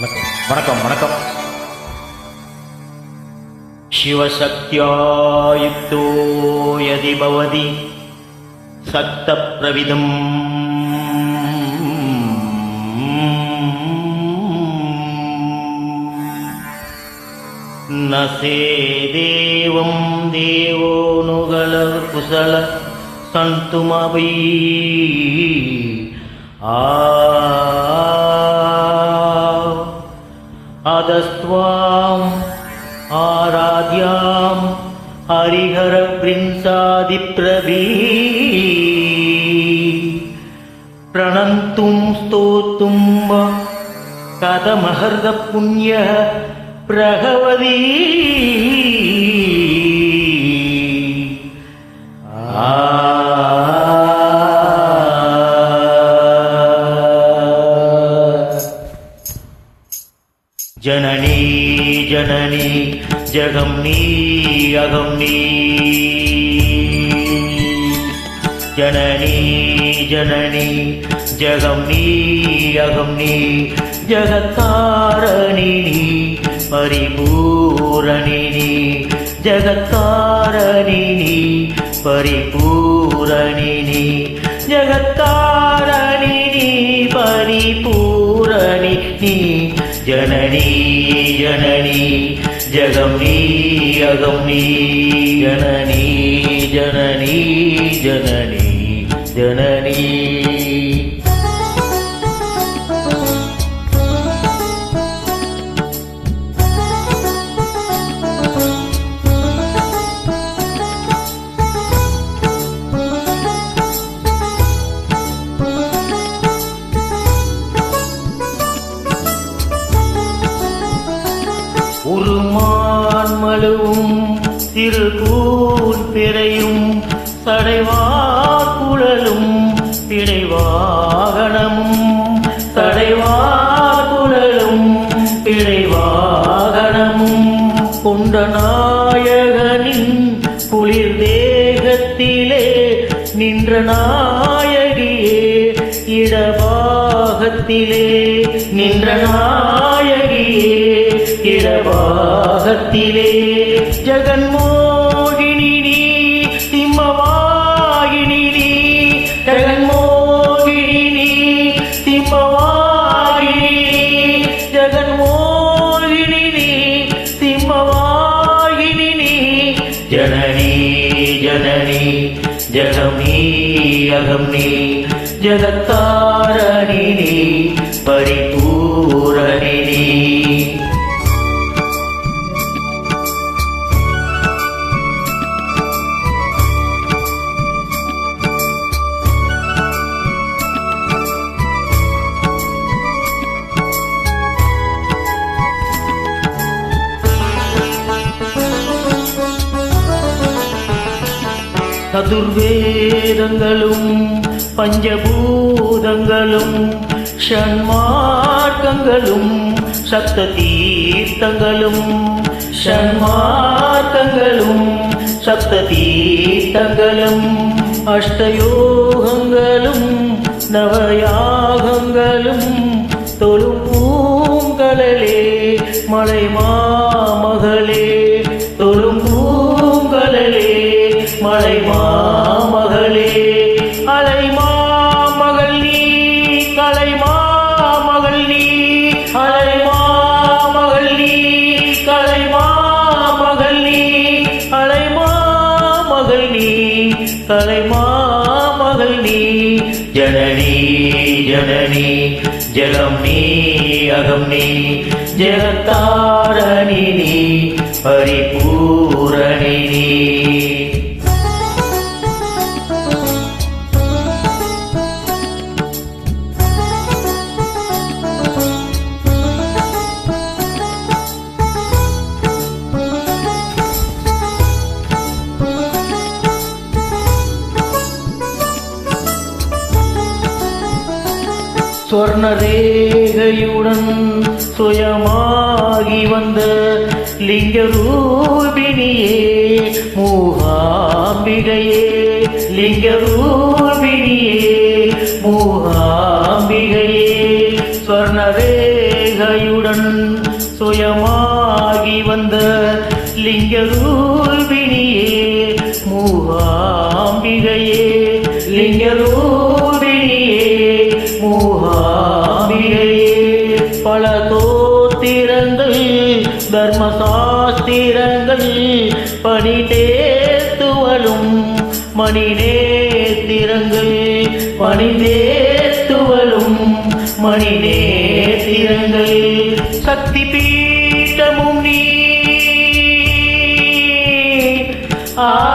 வணக்கம் வணக்கம் வணக்கம் சிவசக்தியாயுக்தோ யதி பவதி சக்த பிரவிதம் நசே தேவம் தேவோ நுகல குசல சந்துமவை ஆ अधस्त्वाम् आराध्याम् हरिहरप्रंसादिप्रदे प्रणन्तुं स्तोतुं कथमहर्दपुण्यः प्रहवति ஜனனி ஜகம் நீ அகம் நீ. ஜனனி ஜனனி ஜகம் நீ அகம் நீ. ஜகத்தாரணி நீ பரிபூரணி நீ. ஜகத்தாரணி நீ பரிபூரணி நீ. ஜகத்தாரணி நீ பரிபூரணி நீ. ஜனனி ஜனனி. ஜகம் நீ அகம் நீ ஜனனி ஜனனீ திரு திருக்கூர் பிறையும் தடைவாக்குழலும் பிழைவாகனமும் தடைவாக்குழலும் பிழைவாகனமும் கொண்ட நாயகனின் குளிர் தேகத்திலே நின்ற நாயகியே இடபாகத்திலே நின்ற மனத்திலே ஜெகன்மோகினி நீ சிம்மவாகினி நீ. ஜெகன்மோகினி நீ சிம்மவாகினி நீ. ஜெகன்மோகினி நீ சிம்மவாகினி நீ. ஜனனி ஜனனி ஜகம் நீ அகம் நீ ஜகத்தாரணி நீ. சதுர்வேதங்களும் பஞ்சபூதங்களும் ஷண்மார்க்கங்களும் சப்த தீர்த்தங்களும் ஷண்மார்க்கங்களும் சப்த தீர்த்தங்களும் அஷ்டயோகங்களும் நவயாகங்களும் தொழும் பூங்கலே மலை மாமகளே மலை மாமகளே அலை மாமகள் நீ கலை மாமகள் நீ அலை மாமகள் நீ கலை மாமகள் நீ அலை மாமகள் நீ கலை மாமகள் நீ. ஜனனி ஜனனி ஜலம் நீ அகம் நீ ஜலத்தாரணி நீ பரி சொர்ண ரேகையுடன் சுயமாகி வந்த லிங்க ரூபிணியே மூகாம்பிகையே லிங்க ரூபிணியே மூகாம்பிகையே சொர்ண ரேகையுடன் சுயமாகி வந்த லிங்க ரூபிணியே மூகாம்பிகையே லிங்க மணி நேத்திரங்கள் பணி தேத்துவலும் மணி நேத்திரங்கள் சக்தி பீட்டமும் நீ. ஆ.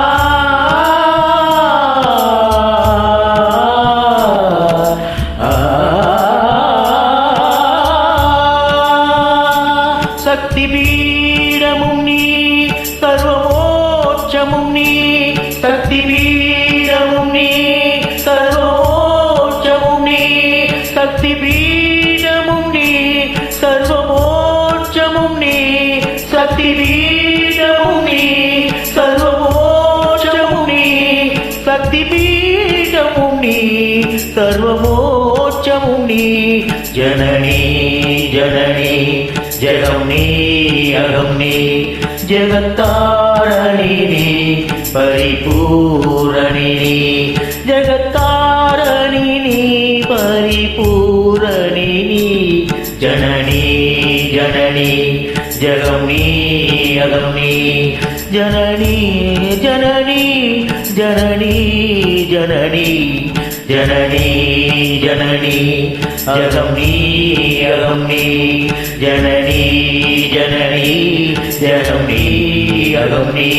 சக்தி பீடமும் நீ. சர்வமோட்சமும் சக்தி பீடமும் நீ சர்வமோட்சமும் நீ சக்தி பீடமும் நீ சர்வமோட்சமும் நீ ஜனனி ஜனனி ஜெகம் நீ அகம் நீ ஜெகத்தாரணி நீ பரிபூரணி நீ ஜெகத்தாரணி நீ பரிபூரணி நீ ஜனனி ஜனனி ஜெகம் நீ அகம் நீ ஜனனி ஜனனி ஜனனி ஜனனி